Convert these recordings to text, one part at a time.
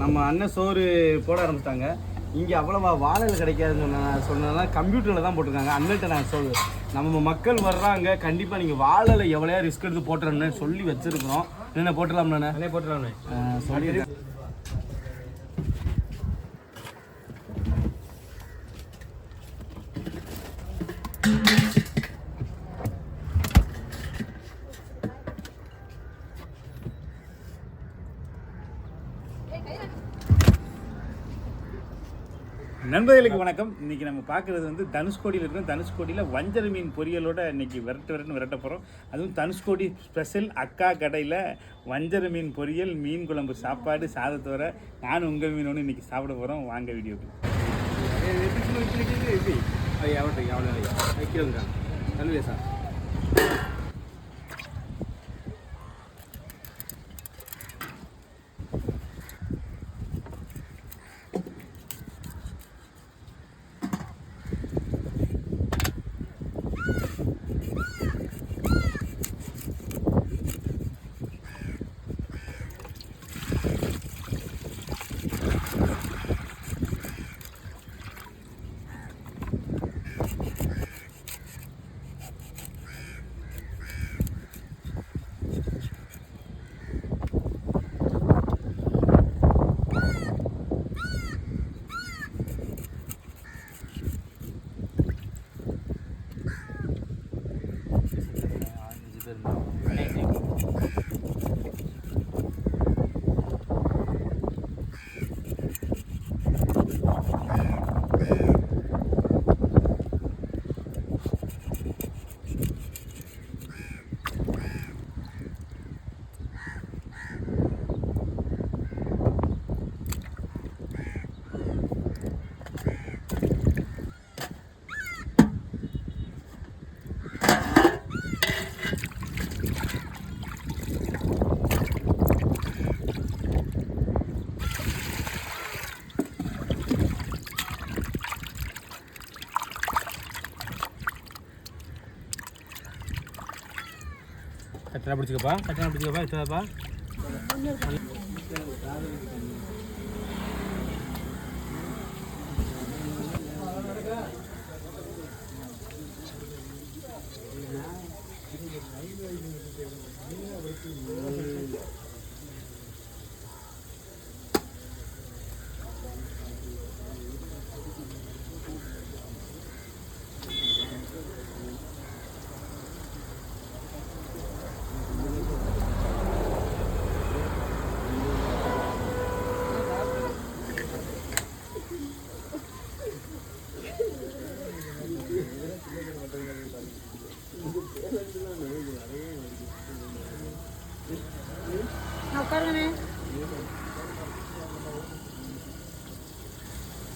நம்ம அண்ணன் சோறு போட ஆரம்பிச்சிட்டாங்க. இங்கே அவ்வளவா வாழல் கிடைக்காதுன்னு சொன்ன சொன்னதுனால கம்ப்யூட்டரில் தான் போட்டிருக்காங்க. அண்ணன்ட்ட நான் சொல் நம்ம மக்கள் வர்றாங்க. கண்டிப்பாக நீங்கள் வாழலை எவ்வளோ ரிஸ்க் எடுத்து போட்டுறோம்னு சொல்லி வச்சுருக்கிறோம். என்ன போட்டுடலாம்ண்ணே அண்ணே? போட்டுருவாண்ணே சொல்லி நண்பர்களுக்கு வணக்கம். இன்னைக்கு நம்ம பார்க்குறது வந்து தனுஷ்கோடியில் இருக்கிறோம். தனுஷ்கோடியில் வஞ்சர மீன் பொரியலோட இன்னைக்கு விரட்டு விரட்டுன்னு விரட்ட போகிறோம் அதுவும் தனுஷ்கோடி ஸ்பெஷல் அக்கா கடையில் வஞ்சர மீன் பொரியல் மீன் குழம்பு சாப்பாடு சாதத்தோட நானும் உங்கள் மீனோடு இன்னைக்கு சாப்பிட போகிறோம் வாங்க வீடியோக்கு. சார். জন্য கட்டணா பிடிச்சிக்கப்பா கட்டணா பிடிச்சிக்கப்பா வச்சுக்கப்பா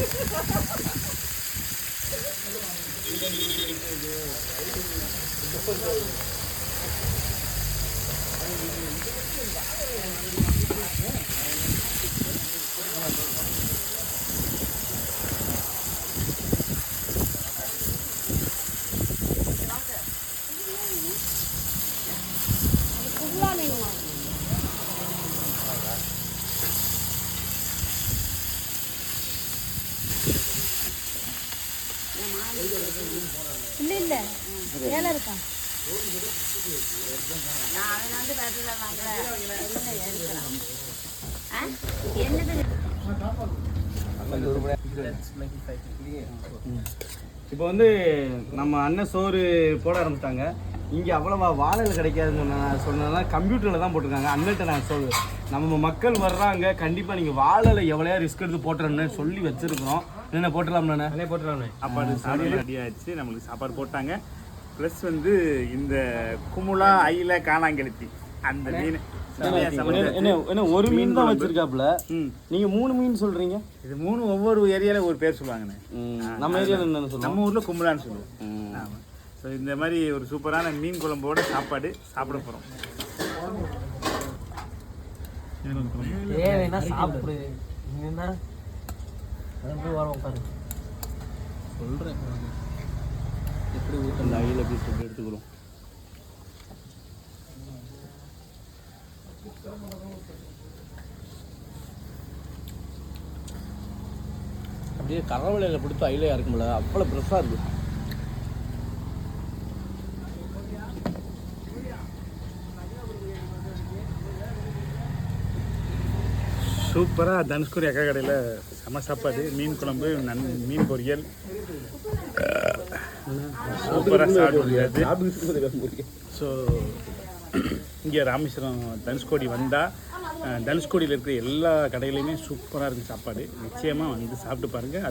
아니, 이게, 이게, 이게, இருக்கா இப்போ வந்து நம்ம அண்ணன் சோறு போட ஆரம்பிச்சிட்டாங்க. இங்கே அவ்வளவா வாழல் கிடைக்காதுன்னு சொன்ன சொன்னதுனால கம்ப்யூட்டரில் தான் போட்டிருக்காங்க. அண்ணன்ட்ட நான் சொல் நம்ம மக்கள் வர்றாங்க. கண்டிப்பாக நீங்கள் வாழலை எவ்வளோ ரிஸ்க் எடுத்து போட்டுறேன்னு சொல்லி வச்சுருக்கிறோம். என்ன போட்டுடலாம்ண்ணே போட்டுடலாம்ண்ணே சாப்பாடு சாப்பாடு. ரெடி ஆயிடுச்சு. நம்மளுக்கு சாப்பாடு போட்டாங்க. ப்ளஸ் வந்து இந்த குமுளா ஐல காணாங்கெழுத்தி அந்த மீன். என்ன என்ன ஒரு மீன் தான் வச்சிருக்காப்புல? ம். நீங்க மூணு மீன் சொல்றீங்க? இது மூணு ஒவ்வொரு ஏரியால ஒரு பேர் சொல்லுவாங்கண்ணே. நம்ம ஏரியால என்னன்னு சொல்லுவோம்? நம்ம ஊர்ல கும்பலான்னு சொல்லுவோம். ஆமா. ஸோ இந்த மாதிரி ஒரு சூப்பரான மீன் குழம்போட சாப்பாடு சாப்பிட போறோம். சாப்பிடு. சொல்றேன். எப்படி இந்த அயில சொல்லி எடுத்துக்கிறோம். அப்படியே கரவலையில் பிடித்து இறக்க இருக்கும்ல அவ்வளோ ப்ரெஷ்ஷாக இருக்குது சூப்பராக தனுஷ்குரி அக்கா கடையில் செம சாப்பாடு மீன் குழம்பு நன் மீன் பொரியல். சூப்பராக சாப்பிட்டு ஸோ இங்கே ராமேஸ்வரம் தனுஷ்கோடி வந்தால் தனுஷ்கோடியில் இருக்கிற எல்லா கடையிலையுமே சூப்பராக இருக்குது சாப்பாடு. நிச்சயமாக வந்து சாப்பிட்டு பாருங்கள்